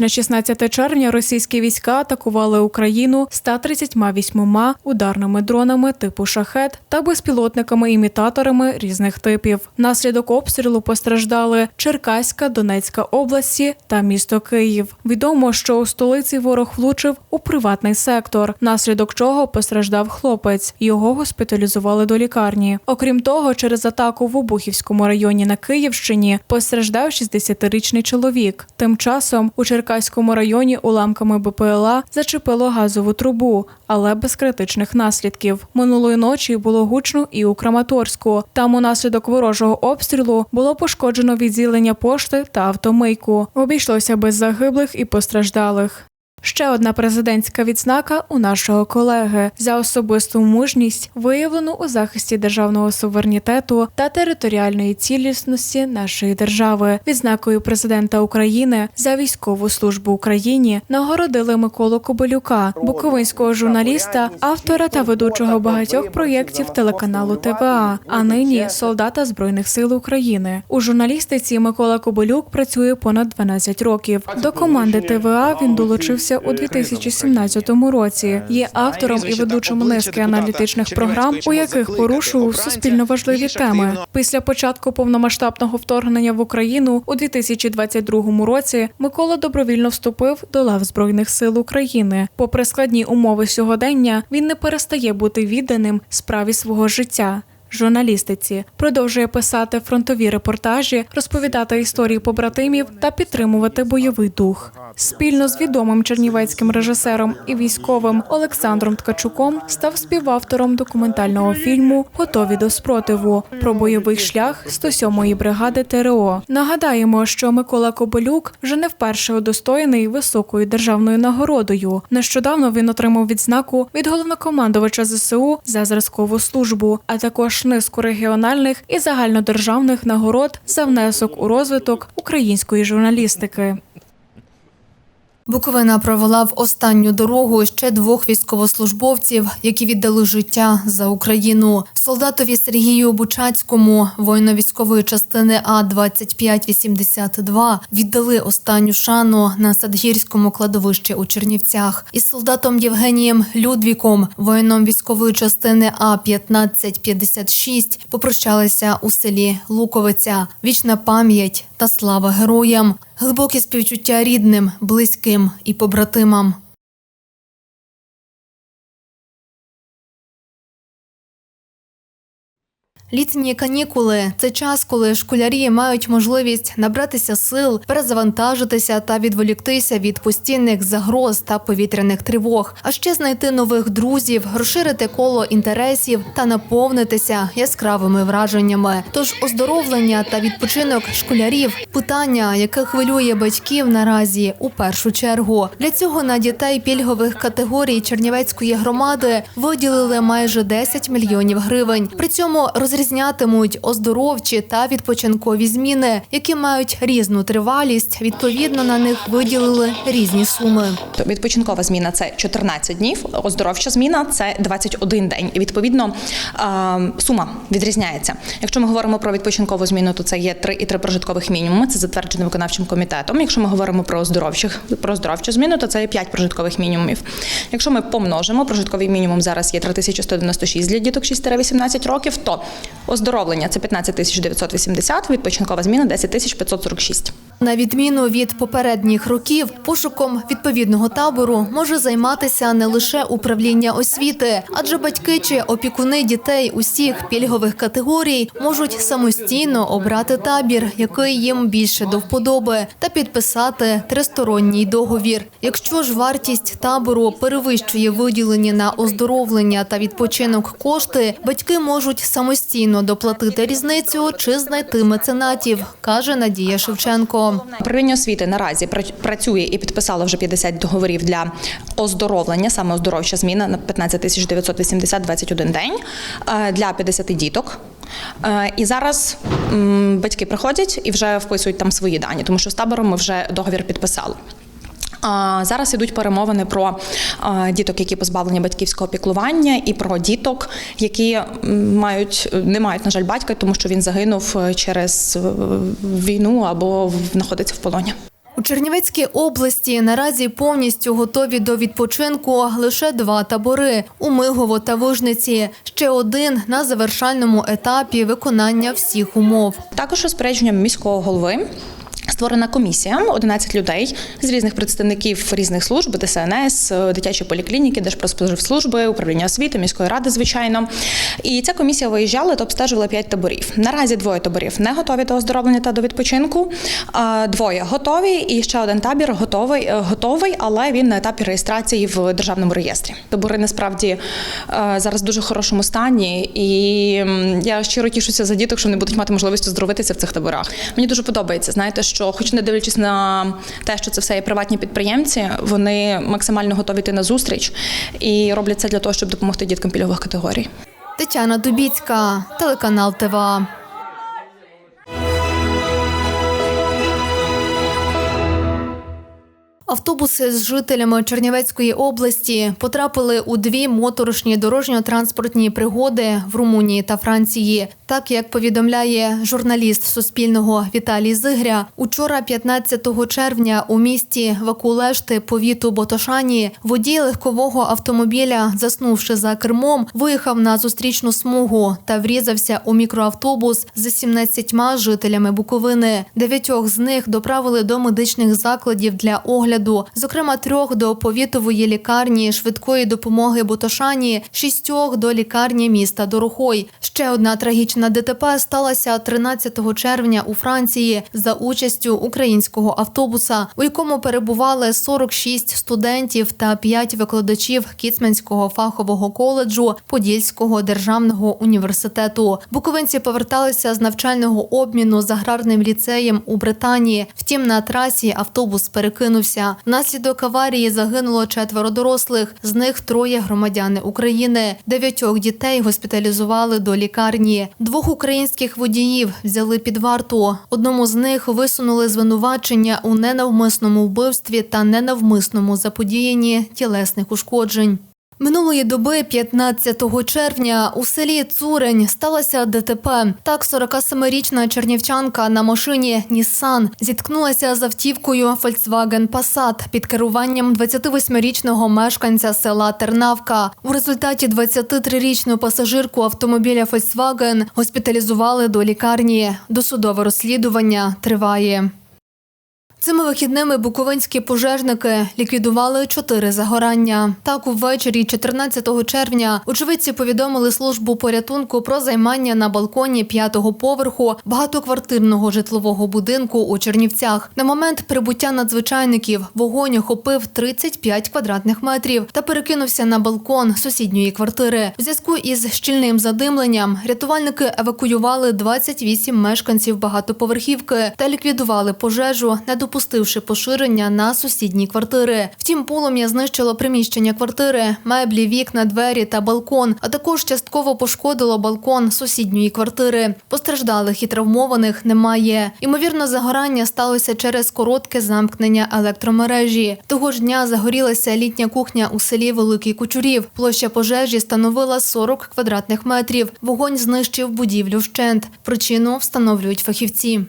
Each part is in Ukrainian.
На 16 червня російські війська атакували Україну 138 ударними дронами типу шахет та безпілотниками-імітаторами різних типів. Внаслідок обстрілу постраждали Черкаська, Донецька області та місто Київ. Відомо, що у столиці ворог влучив у приватний сектор, внаслідок чого постраждав хлопець. Його госпіталізували до лікарні. Окрім того, через атаку в Обухівському районі на Київщині постраждав 60-річний чоловік. Тим часом у Черкаському районі уламками БПЛА зачепило газову трубу, але без критичних наслідків. Минулої ночі було гучно і у Краматорську. Там унаслідок ворожого обстрілу було пошкоджено відділення пошти та автомийку. Обійшлося без загиблих і постраждалих. Ще одна президентська відзнака у нашого колеги за особисту мужність, виявлену у захисті державного суверенітету та територіальної цілісності нашої держави. Відзнакою президента України за військову службу Україні нагородили Миколу Кобилюка, буковинського журналіста, автора та ведучого багатьох проєктів телеканалу ТВА, а нині солдата збройних сил України. У журналістиці Микола Кобилюк працює понад 12 років. До команди ТВА він долучився у 2017 році. Є автором і ведучим низки аналітичних програм, у яких порушував суспільно важливі теми. Після початку повномасштабного вторгнення в Україну у 2022 році Микола добровільно вступив до лав збройних сил України. Попри складні умови сьогодення, він не перестає бути відданим справі свого життя. Журналістиці продовжує писати фронтові репортажі, розповідати історії побратимів та підтримувати бойовий дух. Спільно з відомим чернівецьким режисером і військовим Олександром Ткачуком став співавтором документального фільму Готові до спротиву про бойовий шлях 107-ї бригади ТРО. Нагадаємо, що Микола Кобилюк вже не вперше удостоєний високою державною нагородою. Нещодавно він отримав відзнаку від головнокомандувача ЗСУ за зразкову службу, а також низку регіональних і загальнодержавних нагород за внесок у розвиток української журналістики. Буковина провела в останню дорогу ще двох військовослужбовців, які віддали життя за Україну. Солдатові Сергію Бучацькому, воїно-військової частини А 2582 віддали останню шану на Садгірському кладовищі у Чернівцях. Із солдатом Євгенієм Людвіком, воїном військової частини А 1556 попрощалися у селі Луковиця. Вічна пам'ять та слава героям. Глибокі співчуття рідним, близьким і побратимам. Літні канікули це час, коли школярі мають можливість набратися сил, перезавантажитися та відволіктися від постійних загроз та повітряних тривог, а ще знайти нових друзів, розширити коло інтересів та наповнитися яскравими враженнями. Тож оздоровлення та відпочинок школярів питання, яке хвилює батьків наразі у першу чергу. Для цього на дітей пільгових категорій Чернівецької громади виділили майже 10 мільйонів гривень. При цьому розрізнятимуть оздоровчі та відпочинкові зміни, які мають різну тривалість. Відповідно на них виділили різні суми. Відпочинкова зміна це 14 днів, оздоровча зміна це 21 день. І відповідно сума відрізняється. Якщо ми говоримо про відпочинкову зміну, то це є 3 і 3 прожиткових мінімуми. Це затверджено виконавчим комітетом. Якщо ми говоримо про оздоровчих про оздоровчу зміну, то це є 5 прожиткових мінімумів. Якщо ми помножимо, прожитковий мінімум зараз є 3196 для діток 6-18 років, то оздоровлення це 15 980, відпочинкова зміна 10 546. На відміну від попередніх років, пошуком відповідного табору може займатися не лише управління освіти, адже батьки чи опікуни дітей усіх пільгових категорій можуть самостійно обрати табір, який їм більше до вподоби, та підписати тристоронній договір. Якщо ж вартість табору перевищує виділені на оздоровлення та відпочинок кошти, батьки можуть самостійно доплатити різницю чи знайти меценатів, каже Надія Шевченко. Управління освіти наразі працює і підписало вже 50 договорів для оздоровлення, саме оздоровча зміна на 15 тисяч 980 21 день е, для 50 діток. Е, І зараз батьки приходять і вже вписують там свої дані, тому що з табором ми вже договір підписали. Зараз ідуть перемовини про діток, які позбавлені батьківського піклування, і про діток, які мають не мають, на жаль, батька, тому що він загинув е, через е, війну або знаходиться в полоні. У Чернівецькій області наразі повністю готові до відпочинку лише два табори у Мигово та Вижниці. Ще один на завершальному етапі виконання всіх умов. Також розпорядженням міського голови. Створена комісія, 11 людей з різних представників різних служб, ДСНС, дитячої поліклініки, Держпродспоживслужби, управління освіти, міської ради, звичайно. І ця комісія виїжджала та обстежувала 5 таборів. Наразі двоє таборів не готові до оздоровлення та до відпочинку. Двоє готові, і ще один табір готовий, е, готовий, але він на етапі реєстрації в державному реєстрі. Табори насправді е, зараз в дуже хорошому стані, і я щиро тішуся за діток, що вони будуть мати можливість оздоровитися в цих таборах. Мені дуже подобається. Знаєте, що, хоч не дивлячись на те, що це все є приватні підприємці, вони максимально готові йти на зустріч і роблять це для того, щоб допомогти діткам пільгових категорій. Тетяна Дубіцька, телеканал ТВА. Автобуси з жителями Чернівецької області потрапили у дві моторошні дорожньо-транспортні пригоди в Румунії та Франції. Так як повідомляє журналіст Суспільного Віталій Зигря, учора, 15 червня, у місті Вакулешти повіту Ботошані, водій легкового автомобіля, заснувши за кермом, виїхав на зустрічну смугу та врізався у мікроавтобус з 17 жителями Буковини. Дев'ятьох з них доправили до медичних закладів для огляду, зокрема трьох до повітової лікарні швидкої допомоги Ботошані, шістьох до лікарні міста Дорохой. Ще одна трагічна ДТП сталася 13 червня у Франції за участю українського автобуса, у якому перебували 46 студентів та 5 викладачів Кіцманського фахового коледжу Подільського державного університету. Буковинці поверталися з навчального обміну з аграрним ліцеєм у Британії. Втім, на трасі автобус перекинувся. Внаслідок аварії загинуло четверо дорослих, з них троє громадяни України. Дев'ятьох дітей госпіталізували до лікарні. Двох українських водіїв взяли під варту. Одному з них висунули звинувачення у ненавмисному вбивстві та ненавмисному заподіянні тілесних ушкоджень. Минулої доби, 15 червня, у селі Цурень сталося ДТП. Так, 47-річна чернівчанка на машині Нісан зіткнулася з автівкою Volkswagen Passat під керуванням 28-річного мешканця села Тернавка. У результаті 23-річну пасажирку автомобіля Volkswagen госпіталізували до лікарні. Досудове розслідування триває. Цими вихідними буковинські пожежники ліквідували чотири загорання. Так, увечері 14 червня очевидці повідомили службу порятунку про займання на балконі п'ятого поверху багатоквартирного житлового будинку у Чернівцях. На момент прибуття надзвичайників вогонь охопив 35 квадратних метрів та перекинувся на балкон сусідньої квартири. У зв'язку із щільним задимленням рятувальники евакуювали 28 мешканців багатоповерхівки та ліквідували пожежу, не допустивши поширення на сусідні квартири. Втім, полум'я знищило приміщення квартири, меблі, вікна, двері та балкон, а також частково пошкодило балкон сусідньої квартири. Постраждалих і травмованих немає. Ймовірно, загорання сталося через коротке замкнення електромережі. Того ж дня загорілася літня кухня у селі Великий Кучурів. Площа пожежі становила 40 квадратних метрів. Вогонь знищив будівлю вщент. Причину встановлюють фахівці.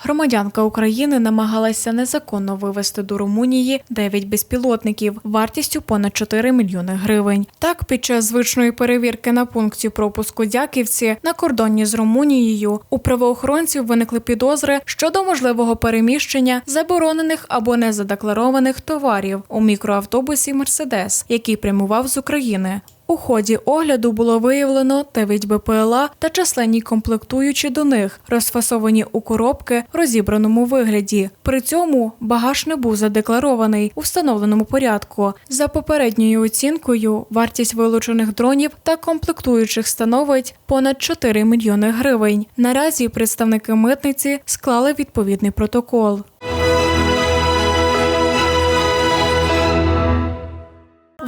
Громадянка України намагалася незаконно вивезти до Румунії 9 безпілотників вартістю понад 4 мільйони гривень. Так, під час звичної перевірки на пункті пропуску Дяківці на кордоні з Румунією у правоохоронців виникли підозри щодо можливого переміщення заборонених або незадекларованих товарів у мікроавтобусі Мерседес, який прямував з України. У ході огляду було виявлено 9 БПЛА та численні комплектуючі до них, розфасовані у коробки в розібраному вигляді. При цьому багаж не був задекларований у встановленому порядку. За попередньою оцінкою, вартість вилучених дронів та комплектуючих становить понад 4 мільйони гривень. Наразі представники митниці склали відповідний протокол.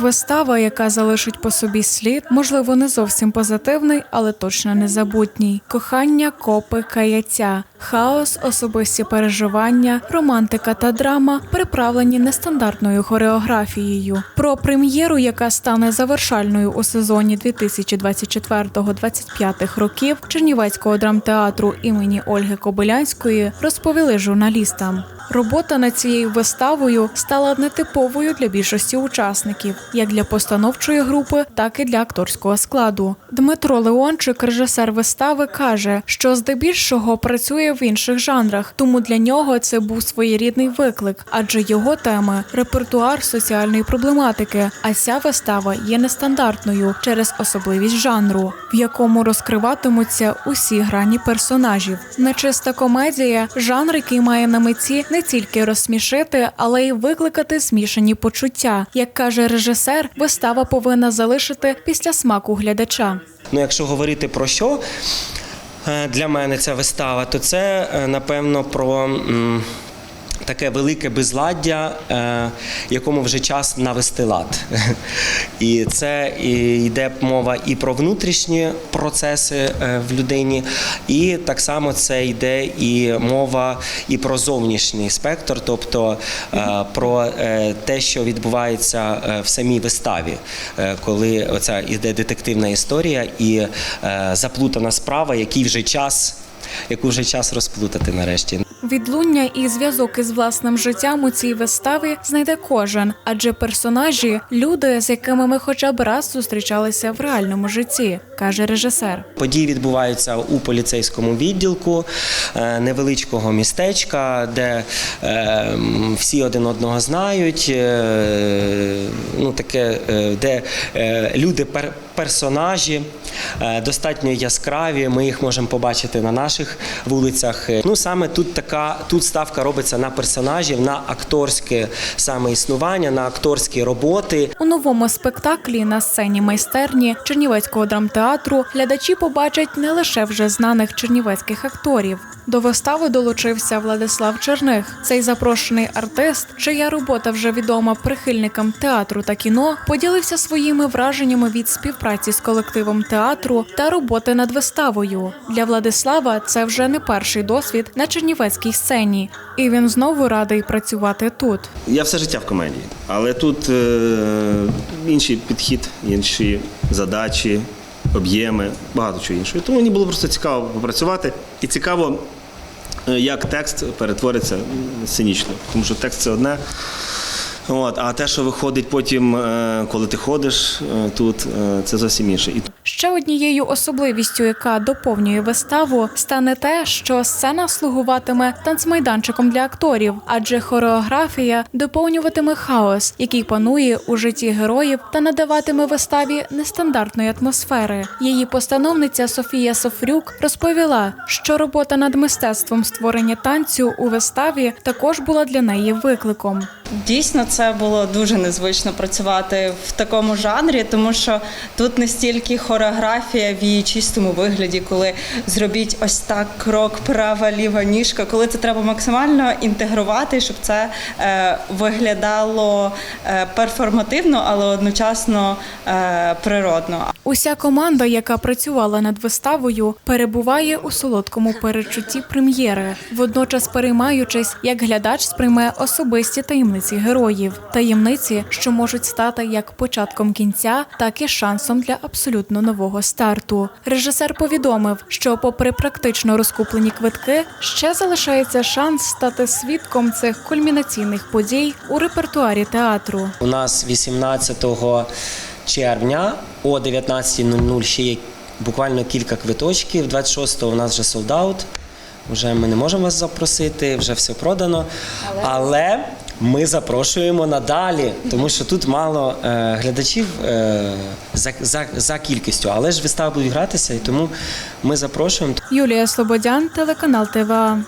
Вистава, яка залишить по собі слід, можливо, не зовсім позитивний, але точно незабутній. Кохання, копи, каяття, хаос, особисті переживання, романтика та драма приправлені нестандартною хореографією. Про прем'єру, яка стане завершальною у сезоні 2024-2025 років Чернівецького драмтеатру імені Ольги Кобилянської, розповіли журналістам. Робота над цією виставою стала нетиповою для більшості учасників, як для постановчої групи, так і для акторського складу. Дмитро Леончик, режисер вистави, каже, що здебільшого працює в інших жанрах, тому для нього це був своєрідний виклик, адже його теми репертуар соціальної проблематики. А ця вистава є нестандартною через особливість жанру, в якому розкриватимуться усі грані персонажів. Нечиста комедія жанр, який має на меті не тільки розсмішити, але й викликати змішані почуття. Як каже режисер, вистава повинна залишити після смаку глядача. Ну, якщо говорити про що е, для мене ця вистава, то це е, напевно про. Таке велике безладдя, е, якому вже час навести лад. І це йде мова і про внутрішні процеси е, в людині, і так само це йде і мова і про зовнішній спектр, тобто е, про те, що відбувається в самій виставі, коли оця іде детективна історія і заплутана справа, який вже час, яку вже час розплутати нарешті. Відлуння і зв'язок із власним життям у цій виставі знайде кожен, адже персонажі люди, з якими ми хоча б раз зустрічалися в реальному житті, каже режисер. Події відбуваються у поліцейському відділку е, невеличкого містечка, де е, всі один одного знають. е, Ну, таке, де люди пер- персонажі е, достатньо яскраві. Ми їх можемо побачити на наших вулицях. Ну саме тут така тут ставка робиться на персонажів, на акторське саме існування, на акторські роботи. У новому спектаклі на сцені майстерні Чернівецького драмтеатру глядачі побачать не лише вже знаних чернівецьких акторів. До вистави долучився Владислав Черних. Цей запрошений артист, чия робота вже відома прихильникам театру та кіно, поділився своїми враженнями від співпраці з колективом театру та роботи над виставою. Для Владислава це вже не перший досвід на чернівецькій сцені, і він знову радий працювати тут. Я все життя в комедії, але тут е, інший підхід, інші задачі, об'єми, багато чого іншого. Тому мені було просто цікаво попрацювати і цікаво, е, як текст перетвориться сценічно. Тому що текст це одне. От, а те, що виходить потім, е, коли ти ходиш е, тут, це зовсім інше. Ще однією особливістю, яка доповнює виставу, стане те, що сцена слугуватиме танцмайданчиком для акторів, адже хореографія доповнюватиме хаос, який панує у житті героїв, та надаватиме виставі нестандартної атмосфери. Її постановниця Софія Софрюк розповіла, що робота над мистецтвом створення танцю у виставі також була для неї викликом. Дійсно, це було дуже незвично працювати в такому жанрі, тому що тут не стільки хореографія в її чистому вигляді, коли зробіть ось так крок, права, ліва ніжка, коли це треба максимально інтегрувати, щоб це е, виглядало е, перформативно, але одночасно е, природно. Уся команда, яка працювала над виставою, перебуває у солодкому передчутті прем'єри, водночас переймаючись, як глядач сприйме особисті таємниці героїв, таємниці, що можуть стати як початком кінця, так і шансом для абсолютно нового старту. Режисер повідомив, що, попри практично розкуплені квитки, ще залишається шанс стати свідком цих кульмінаційних подій у репертуарі театру. У нас 18 червня о 19.00 ще є буквально кілька квиточків. 26-го у нас вже солдаут. Вже ми не можемо вас запросити, вже все продано. Але ми запрошуємо надалі, тому що тут мало е, глядачів е, за, за, за кількістю, але ж вистави будуть гратися, і тому ми запрошуємо. Юлія Слободян, телеканал ТВА.